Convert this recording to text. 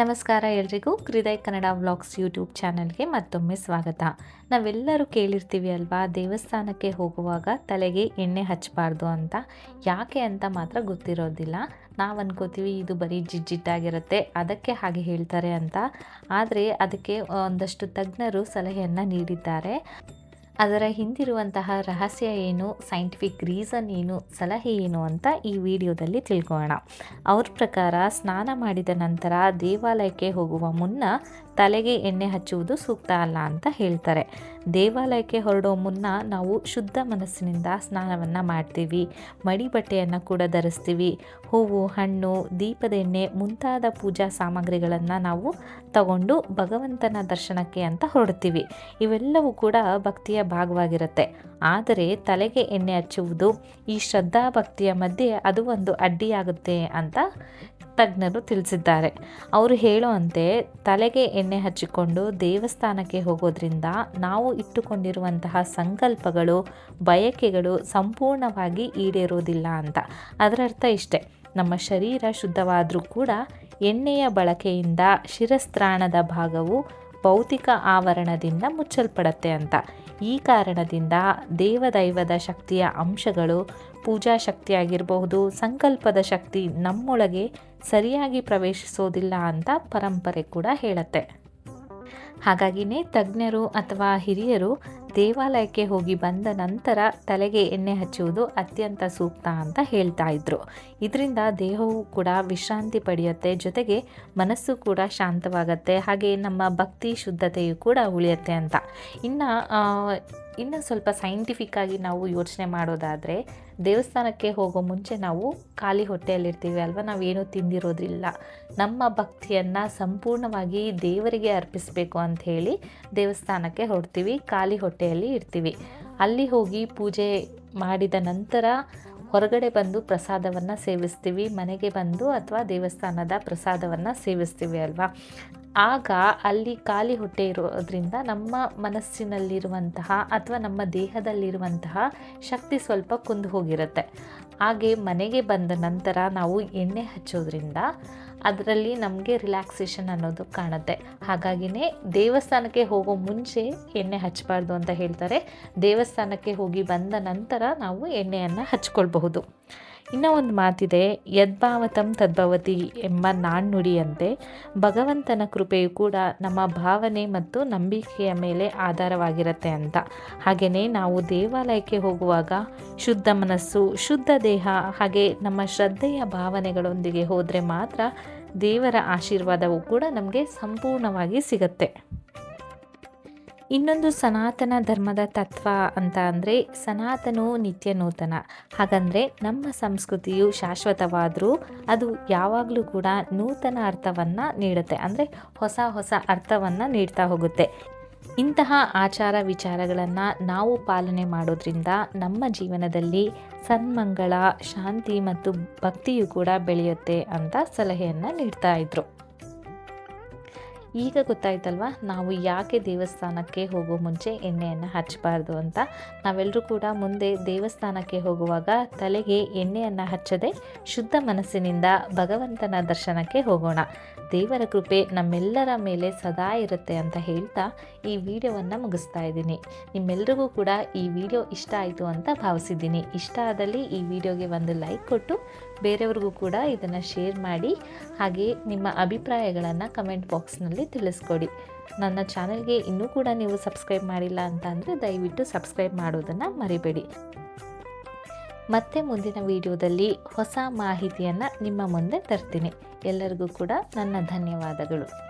ನಮಸ್ಕಾರ ಎಲ್ರಿಗೂ ಹೃದಯ ಕನ್ನಡ ವ್ಲಾಗ್ಸ್ ಯೂಟ್ಯೂಬ್ ಚಾನಲ್ಗೆ ಮತ್ತೊಮ್ಮೆ ಸ್ವಾಗತ. ನಾವೆಲ್ಲರೂ ಕೇಳಿರ್ತೀವಿ ಅಲ್ವಾ, ದೇವಸ್ಥಾನಕ್ಕೆ ಹೋಗುವಾಗ ತಲೆಗೆ ಎಣ್ಣೆ ಹಚ್ಚಬಾರ್ದು ಅಂತ. ಯಾಕೆ ಅಂತ ಮಾತ್ರ ಗೊತ್ತಿರೋದಿಲ್ಲ. ನಾವು ಅನ್ಕೋತೀವಿ ಇದು ಬರೀ ಜಿಜ್ಜಿಟ್ಟಾಗಿರುತ್ತೆ ಅದಕ್ಕೆ ಹಾಗೆ ಹೇಳ್ತಾರೆ ಅಂತ. ಆದರೆ ಅದಕ್ಕೆ ಒಂದಷ್ಟು ತಜ್ಞರು ಸಲಹೆಯನ್ನು ನೀಡಿದ್ದಾರೆ. ಅದರ ಹಿಂದಿರುವಂತಹ ರಹಸ್ಯ ಏನು ಸೈಂಟಿಫಿಕ್ ರೀಸನ್ ಏನು, ಸಲಹೆ ಏನು ಅಂತ ಈ ವಿಡಿಯೋದಲ್ಲಿ ತಿಳ್ಕೊಳ್ಳೋಣ. ಅವ್ರ ಪ್ರಕಾರ ಸ್ನಾನ ಮಾಡಿದ ನಂತರ ದೇವಾಲಯಕ್ಕೆ ಹೋಗುವ ಮುನ್ನ ತಲೆಗೆ ಎಣ್ಣೆ ಹಚ್ಚುವುದು ಸೂಕ್ತ ಅಲ್ಲ ಅಂತ ಹೇಳ್ತಾರೆ. ದೇವಾಲಯಕ್ಕೆ ಹೊರಡೋ ಮುನ್ನ ನಾವು ಶುದ್ಧ ಮನಸ್ಸಿನಿಂದ ಸ್ನಾನವನ್ನು ಮಾಡ್ತೀವಿ. ಮಡಿ ಬಟ್ಟೆಯನ್ನು ಕೂಡ ಧರಿಸ್ತೀವಿ. ಹೂವು, ಹಣ್ಣು, ದೀಪದ ಎಣ್ಣೆ ಮುಂತಾದ ಪೂಜಾ ಸಾಮಗ್ರಿಗಳನ್ನು ನಾವು ತಗೊಂಡು ಭಗವಂತನ ದರ್ಶನಕ್ಕೆ ಅಂತ ಹೊರಡ್ತೀವಿ. ಇವೆಲ್ಲವೂ ಕೂಡ ಭಕ್ತಿಯ ಭಾಗವಾಗಿರುತ್ತೆ. ಆದರೆ ತಲೆಗೆ ಎಣ್ಣೆ ಹಚ್ಚುವುದು ಈ ಶ್ರದ್ಧಾ ಭಕ್ತಿಯ ಮಧ್ಯೆ ಅದು ಒಂದು ಅಡ್ಡಿಯಾಗುತ್ತೆ ಅಂತ ತಜ್ಞರು ತಿಳಿಸಿದ್ದಾರೆ. ಅವರು ಹೇಳುವಂತೆ, ತಲೆಗೆ ಎಣ್ಣೆ ಹಚ್ಚಿಕೊಂಡು ದೇವಸ್ಥಾನಕ್ಕೆ ಹೋಗೋದ್ರಿಂದ ನಾವು ಇಟ್ಟುಕೊಂಡಿರುವಂತಹ ಸಂಕಲ್ಪಗಳು, ಬಯಕೆಗಳು ಸಂಪೂರ್ಣವಾಗಿ ಈಡೇರೋದಿಲ್ಲ ಅಂತ. ಅದರ ಅರ್ಥ ಇಷ್ಟೆ. ನಮ್ಮ ಶರೀರ ಶುದ್ಧವಾದರೂ ಕೂಡ ಎಣ್ಣೆಯ ಬಳಕೆಯಿಂದ ಶಿರಸ್ತ್ರಾಣದ ಭಾಗವು ಭೌತಿಕ ಆವರಣದಿಂದ ಮುಚ್ಚಲ್ಪಡತ್ತೆ ಅಂತ. ಈ ಕಾರಣದಿಂದ ದೇವದೈವದ ಶಕ್ತಿಯ ಅಂಶಗಳು ಪೂಜಾ ಶಕ್ತಿ ಆಗಿರಬಹುದು ಸಂಕಲ್ಪದ ಶಕ್ತಿ ನಮ್ಮೊಳಗೆ ಸರಿಯಾಗಿ ಪ್ರವೇಶಿಸೋದಿಲ್ಲ ಅಂತ ಪರಂಪರೆ ಕೂಡ ಹೇಳುತ್ತೆ. ಹಾಗಾಗಿನೇ ತಜ್ಞರು ಅಥವಾ ಹಿರಿಯರು ದೇವಾಲಯಕ್ಕೆ ಹೋಗಿ ಬಂದ ನಂತರ ತಲೆಗೆ ಎಣ್ಣೆ ಹಚ್ಚುವುದು ಅತ್ಯಂತ ಸೂಕ್ತ ಅಂತ ಹೇಳ್ತಾ ಇದ್ರು. ಇದರಿಂದ ದೇಹವು ಕೂಡ ವಿಶ್ರಾಂತಿ ಪಡೆಯುತ್ತೆ, ಜೊತೆಗೆ ಮನಸ್ಸು ಕೂಡ ಶಾಂತವಾಗತ್ತೆ, ಹಾಗೆ ನಮ್ಮ ಭಕ್ತಿ ಶುದ್ಧತೆಯು ಕೂಡ ಉಳಿಯುತ್ತೆ ಅಂತ. ಇನ್ನು ಇನ್ನು ಸ್ವಲ್ಪ ಸೈಂಟಿಫಿಕ್ಕಾಗಿ ನಾವು ಯೋಚನೆ ಮಾಡೋದಾದರೆ, ದೇವಸ್ಥಾನಕ್ಕೆ ಹೋಗೋ ಮುಂಚೆ ನಾವು ಖಾಲಿ ಹೊಟ್ಟೆಯಲ್ಲಿರ್ತೀವಿ ಅಲ್ವಾ? ನಾವೇನೂ ತಿಂದಿರೋದಿಲ್ಲ. ನಮ್ಮ ಭಕ್ತಿಯನ್ನು ಸಂಪೂರ್ಣವಾಗಿ ದೇವರಿಗೆ ಅರ್ಪಿಸಬೇಕು ಅಂತ ಹೇಳಿ ದೇವಸ್ಥಾನಕ್ಕೆ ಹೊರಡ್ತೀವಿ, ಖಾಲಿ ಹೊಟ್ಟೆಯಲ್ಲಿ ಇರ್ತೀವಿ. ಅಲ್ಲಿ ಹೋಗಿ ಪೂಜೆ ಮಾಡಿದ ನಂತರ ಹೊರಗಡೆ ಬಂದು ಪ್ರಸಾದವನ್ನು ಸೇವಿಸ್ತೀವಿ, ಮನೆಗೆ ಬಂದು ಅಥವಾ ದೇವಸ್ಥಾನದ ಪ್ರಸಾದವನ್ನು ಸೇವಿಸ್ತೀವಿ ಅಲ್ವಾ? ಆಗ ಅಲ್ಲಿ ಖಾಲಿ ಹೊಟ್ಟೆ ಇರೋದ್ರಿಂದ ನಮ್ಮ ಮನಸ್ಸಿನಲ್ಲಿರುವಂತಹ ಅಥವಾ ನಮ್ಮ ದೇಹದಲ್ಲಿರುವಂತಹ ಶಕ್ತಿ ಸ್ವಲ್ಪ ಕುಂದು ಹೋಗಿರುತ್ತೆ. ಹಾಗೆ ಮನೆಗೆ ಬಂದ ನಂತರ ನಾವು ಎಣ್ಣೆ ಹಚ್ಚೋದ್ರಿಂದ ಅದರಲ್ಲಿ ನಮಗೆ ರಿಲ್ಯಾಕ್ಸೇಷನ್ ಅನ್ನೋದು ಕಾಣುತ್ತೆ. ಹಾಗಾಗಿನೇ ದೇವಸ್ಥಾನಕ್ಕೆ ಹೋಗೋ ಮುಂಚೆ ಎಣ್ಣೆ ಹಚ್ಚಬಾರ್ದು ಅಂತ ಹೇಳ್ತಾರೆ. ದೇವಸ್ಥಾನಕ್ಕೆ ಹೋಗಿ ಬಂದ ನಂತರ ನಾವು ಎಣ್ಣೆಯನ್ನು ಹಚ್ಕೊಳ್ಬಹುದು. ಇನ್ನೂ ಒಂದು ಮಾತಿದೆ, ಯದ್ಭಾವತಂ ತದ್ಭವತಿ ಎಂಬ ನಾಣ್ಣುಡಿಯಂತೆ ಭಗವಂತನ ಕೃಪೆಯು ಕೂಡ ನಮ್ಮ ಭಾವನೆ ಮತ್ತು ನಂಬಿಕೆಯ ಮೇಲೆ ಆಧಾರವಾಗಿರುತ್ತೆ ಅಂತ. ಹಾಗೆಯೇ ನಾವು ದೇವಾಲಯಕ್ಕೆ ಹೋಗುವಾಗ ಶುದ್ಧ ಮನಸ್ಸು, ಶುದ್ಧ ದೇಹ, ಹಾಗೆ ನಮ್ಮ ಶ್ರದ್ಧೆಯ ಭಾವನೆಗಳೊಂದಿಗೆ ಹೋದರೆ ಮಾತ್ರ ದೇವರ ಆಶೀರ್ವಾದವು ಕೂಡ ನಮಗೆ ಸಂಪೂರ್ಣವಾಗಿ ಸಿಗತ್ತೆ. ಇನ್ನೊಂದು ಸನಾತನ ಧರ್ಮದ ತತ್ವ ಅಂತ ಅಂದರೆ ಸನಾತನೋ ನಿತ್ಯ ನೂತನ. ಹಾಗಂದರೆ ನಮ್ಮ ಸಂಸ್ಕೃತಿಯು ಶಾಶ್ವತವಾದರೂ ಅದು ಯಾವಾಗಲೂ ಕೂಡ ನೂತನ ಅರ್ಥವನ್ನು ನೀಡುತ್ತೆ. ಅಂದರೆ ಹೊಸ ಹೊಸ ಅರ್ಥವನ್ನು ನೀಡ್ತಾ ಹೋಗುತ್ತೆ. ಇಂತಹ ಆಚಾರ ವಿಚಾರಗಳನ್ನು ನಾವು ಪಾಲನೆ ಮಾಡೋದ್ರಿಂದ ನಮ್ಮ ಜೀವನದಲ್ಲಿ ಸನ್ಮಂಗಳ, ಶಾಂತಿ ಮತ್ತು ಭಕ್ತಿಯು ಕೂಡ ಬೆಳೆಯುತ್ತೆ ಅಂತ ಸಲಹೆಯನ್ನು ನೀಡ್ತಾ ಇದ್ರು. ಈಗ ಗೊತ್ತಾಯ್ತಲ್ವಾ? ನಾವು ಯಾಕೆ ದೇವಸ್ಥಾನಕ್ಕೆ ಹೋಗೋ ಮುಂಚೆ ಎಣ್ಣೆಯನ್ನು ಹಚ್ಚಬಾರ್ದು ಅಂತ. ನಾವೆಲ್ಲರೂ ಕೂಡ ಮುಂದೆ ದೇವಸ್ಥಾನಕ್ಕೆ ಹೋಗುವಾಗ ತಲೆಗೆ ಎಣ್ಣೆಯನ್ನು ಹಚ್ಚದೆ ಶುದ್ಧ ಮನಸ್ಸಿನಿಂದ ಭಗವಂತನ ದರ್ಶನಕ್ಕೆ ಹೋಗೋಣ. ದೇವರ ಕೃಪೆ ನಮ್ಮೆಲ್ಲರ ಮೇಲೆ ಸದಾ ಇರುತ್ತೆ ಅಂತ ಹೇಳ್ತಾ ಈ ವಿಡಿಯೋವನ್ನು ಮುಗಿಸ್ತಾ ಇದ್ದೀನಿ. ನಿಮ್ಮೆಲ್ಲರಿಗೂ ಕೂಡ ಈ ವಿಡಿಯೋ ಇಷ್ಟ ಆಯಿತು ಅಂತ ಭಾವಿಸಿದ್ದೀನಿ. ಇಷ್ಟ ಆದಲ್ಲಿ ಈ ವಿಡಿಯೋಗೆ ಒಂದು ಲೈಕ್ ಕೊಟ್ಟು ಬೇರೆಯವ್ರಿಗೂ ಕೂಡ ಇದನ್ನು ಶೇರ್ ಮಾಡಿ. ಹಾಗೆ ನಿಮ್ಮ ಅಭಿಪ್ರಾಯಗಳನ್ನು ಕಮೆಂಟ್ ಬಾಕ್ಸ್ನಲ್ಲಿ ತಿಳಿಸ್ಕೊಡಿ. ನನ್ನ ಚಾನಲ್ಗೆ ಇನ್ನೂ ಕೂಡ ನೀವು ಸಬ್ಸ್ಕ್ರೈಬ್ ಮಾಡಿಲ್ಲ ಅಂತ ಅಂದರೆ ದಯವಿಟ್ಟು ಸಬ್ಸ್ಕ್ರೈಬ್ ಮಾಡೋದನ್ನು ಮರಿಬೇಡಿ. ಮತ್ತೆ ಮುಂದಿನ ವಿಡಿಯೋದಲ್ಲಿ ಹೊಸ ಮಾಹಿತಿಯನ್ನು ನಿಮ್ಮ ಮುಂದೆ ತರ್ತೀನಿ. ಎಲ್ಲರಿಗೂ ಕೂಡ ನನ್ನ ಧನ್ಯವಾದಗಳು.